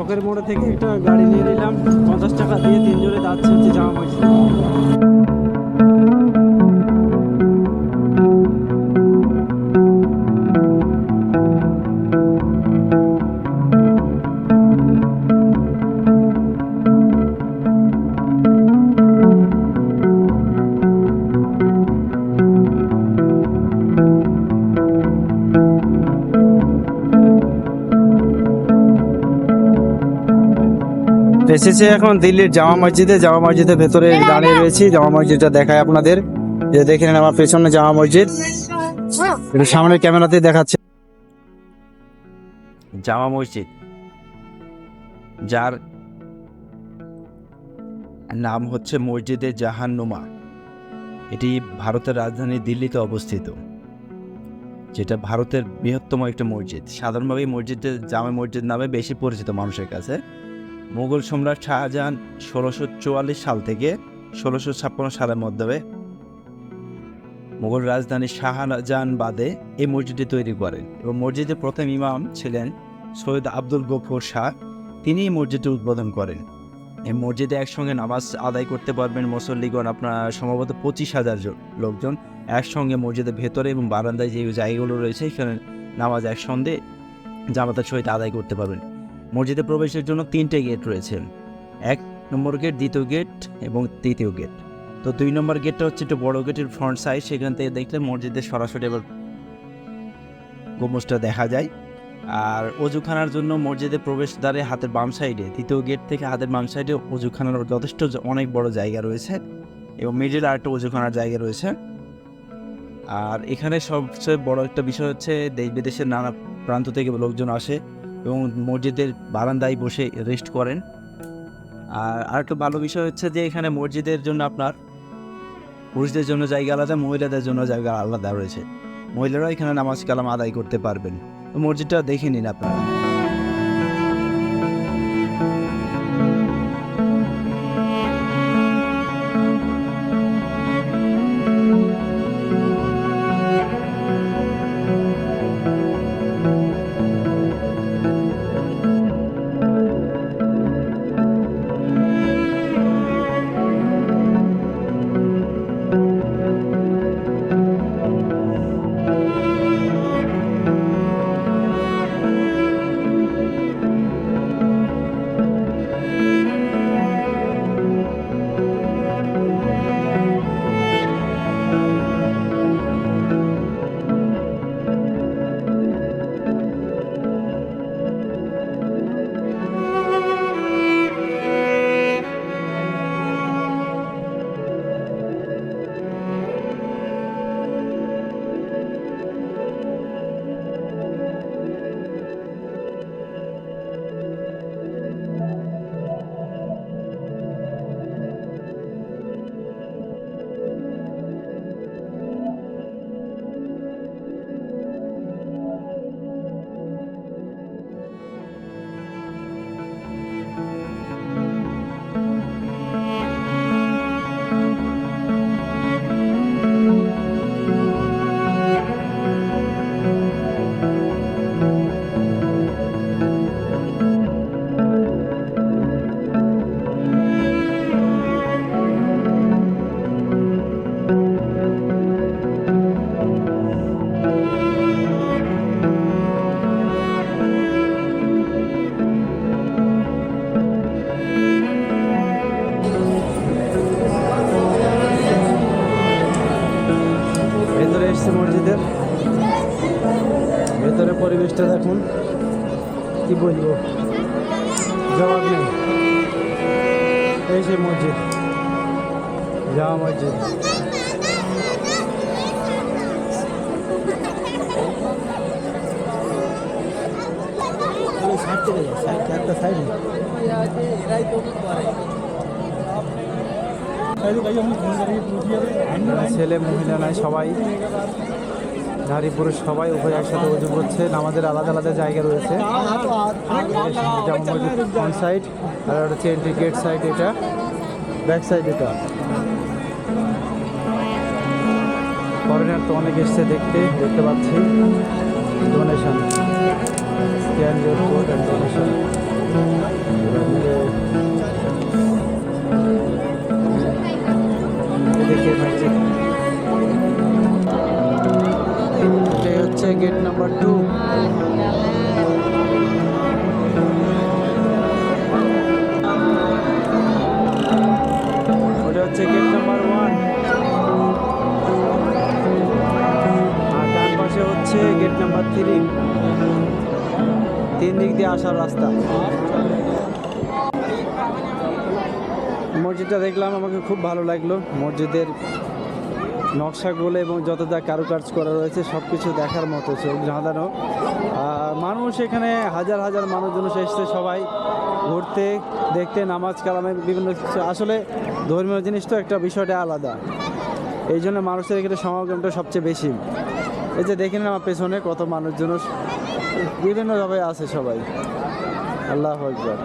চকের মোড়ে থেকে একটা গাড়ি নিয়ে নিলাম। পঞ্চাশ টাকা দিয়ে তিনজনে যাচ্ছে হচ্ছে জামা মসজিদ। এসেছে এখন দিল্লির জামা মসজিদে জামা মসজিদের ভেতরে দাঁড়িয়ে রয়েছি। জামা মসজিদটা দেখায় আপনাদের। যে দেখে নেন আমার পেছনে জামা মসজিদ। সামনের ক্যামেরাতে দেখাচ্ছে। জামা মসজিদ। যার নাম হচ্ছে মসজিদে জাহান্নুমা। এটি ভারতের রাজধানী দিল্লিতে অবস্থিত যেটা ভারতের বৃহত্তম একটা মসজিদ। সাধারণভাবে মসজিদে জামা মসজিদ নামে বেশি পরিচিত মানুষের কাছে। মুঘল সম্রাট শাহজাহান ষোলোশো চুয়াল্লিশ সাল থেকে ষোলোশো ছাপ্পান্ন সালের মধ্যে মুঘল রাজধানী শাহজাহান বাদে এই মসজিদটি তৈরি করেন এবং মসজিদের প্রথম ইমাম ছিলেন সৈয়দ আব্দুল গফুর শাহ। তিনি এই মসজিদটি উদ্বোধন করেন। এই মসজিদে একসঙ্গে নামাজ আদায় করতে পারবেন মুসল্লিগণ, আপনার সম্ভবত পঁচিশ হাজার জন লোকজন একসঙ্গে মসজিদের ভেতরে এবং বারান্দায় যে জায়গাগুলো রয়েছে, সেখানে নামাজ একসঙ্গে জামাতের সহিত আদায় করতে পারবেন। মসজিদে প্রবেশের জন্য তিনটে গেট রয়েছে। এক নম্বর গেট, দ্বিতীয় গেট এবং তৃতীয় গেট। তো দুই নম্বর গেটটা হচ্ছে একটু বড় গেটের ফ্রন্ট সাইড, সেখান থেকে দেখলে মসজিদের সরাসরি এবার গম্বুজটা দেখা যায়। আর অজুখানার জন্য মসজিদের প্রবেশদ্বারে হাতের বাম সাইডে, দ্বিতীয় গেট থেকে হাতের বাম সাইডে অজুখানার যথেষ্ট অনেক বড় জায়গা রয়েছে এবং মিডিল আর একটা অজুখানার জায়গা রয়েছে। আর এখানে সবচেয়ে বড় একটা বিষয় হচ্ছে দেশ বিদেশের নানা প্রান্ত থেকে লোকজন আসে। এবং মসজিদের বারান্দায় বসে রেস্ট করেন। আর আরেকটা ভালো বিষয় হচ্ছে যে এখানে মসজিদের জন্য আপনার পুরুষদের জন্য জায়গা আলাদা, মহিলাদের জন্য জায়গা আলাদা রয়েছে। মহিলারা এখানে নামাজ কালাম আদায় করতে পারবেন। মসজিদটা দেখে নিন আপনারা। দেখুন কি বলব? জবাব নেই। এই সেই মসজিদ। জামা মসজিদ। সাইড ছেলে মহিলা নাই সবাই। নারী পুরুষ সবাই উভয় একসাথে উজু করছে। আমাদের আলাদা আলাদা জায়গা রয়েছে। ফ্রন্ট সাইড আর হচ্ছে এন্ট্রি গেট সাইড এটা। ব্যাক সাইড এটা। ফরেনার তো অনেক এসছে দেখতে দেখতে পাচ্ছি। ডোনেশন ডোনেশন হচ্ছে গেট নাম্বার টু। হচ্ছে গেট নাম্বার ওয়ান। আর পাশে হচ্ছে গেট নাম্বার থ্রি। তিন দিক দিয়ে আসার রাস্তা। মসজিদটা দেখলাম, আমাকে খুব ভালো লাগল। মসজিদের নকশাগুলো এবং যত যা কারুকাজ করা রয়েছে সব কিছু দেখার মতো চোখ ধাঁধানো মানুষ এখানে হাজার হাজার মানুষজন এসছে সবাই ঘুরতে, দেখতে, নামাজ কালামে বিভিন্ন আসলে ধর্মীয় জিনিস তো একটা বিষয়টা আলাদা। এই জন্য মানুষের এখানে সমাগমটা সবচেয়ে বেশি। এই যে দেখেন আমার পেছনে কত মানুষজন। বিভিন্নভাবে আছে সবাই। আল্লাহ একবার